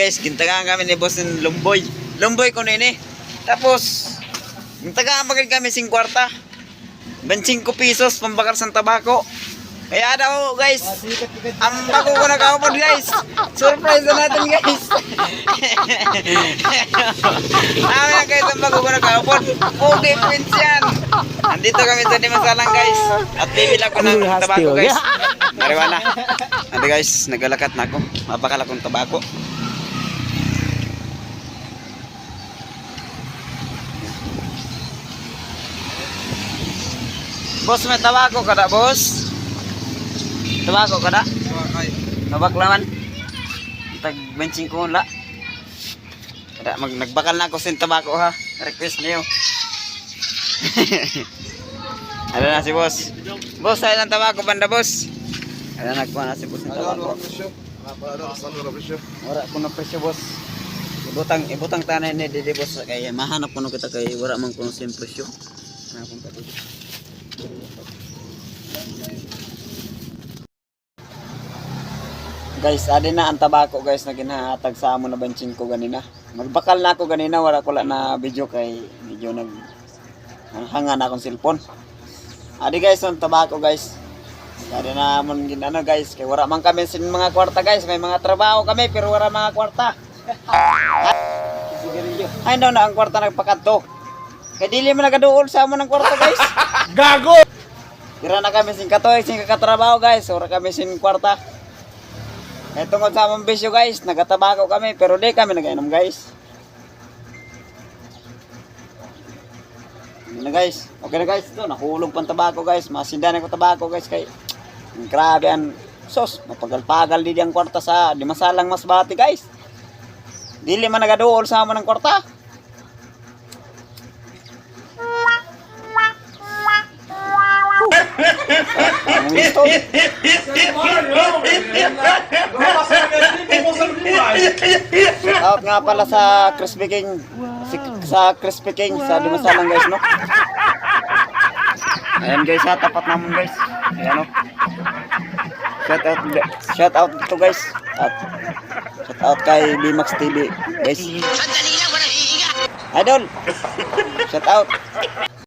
Guys, gintagaan kami ni boss ng Lumboy. Lumboy ko nini. Tapos, gintagaan pa kami sing kwarta. 25 pesos pambakar sa tabako. Kaya daw guys, ang bago ko nakaupod guys. Surprise na natin guys. Amin na guys, ang bago ko nakaupod. Okay points yan. Andito kami sa Dimasalang guys. At bibila ko ng tabako guys. Mariwana. Ate guys, nagalakat na ako. Mapakala kong tabako. Boss, may tabako ka na, boss? Tabako ka na? Tabak laman. Tag benching ko la. Kada mag nagbakal na ako sin tabako ha. Request niyo. Ano na si boss? Boss, tayo ng tabako banda, boss. Ano nagkuha na si boss ng tabako. Wala ko na presyo, boss. Ibutang ibutang tanay ni Dede boss kay mahanap ko na kita kay wala man kuno sim presyo. Na kapatid. Guys, adi na ang tabako guys na ginahatag sa amo na benching ko ganina. Magbakal na ako ganina, wala ko lang na video kay medyo nag hanga na akong cellphone. Adi guys, ang tabako guys. Adi na amon ginano guys, kay wala man kami sin mga kwarta guys, may mga trabaho kami pero wala mga kwarta. Ay daw na ang kwarta nagpakadto. Kay dili man nagaduol sa amo ng kwarta guys. Gago! Tira na kami sin katoy, sin kakatrabaho guys. Ora kami sin kwarta. Eh tungkol sa among bisyo guys, nagatabako kami pero di kami nagainom guys. Yun na guys. Okay na guys. Ito, nahulog pang tabako guys. Masindan ko tabako guys kay grabe ang sos. Mapagal-pagal di ang kwarta sa di masalang mas bati guys. Dili man nagaduol sa amon ng kwarta. Gusto. Out nga pala sa Crispy King. Si, sa Crispy King sa Dimasalang guys, no? Ayan guys, ha, tapat naman guys. Ayan, no? Shout out, shout out dito guys. At shout out kay Bimax TV, guys. Idol! Shout out!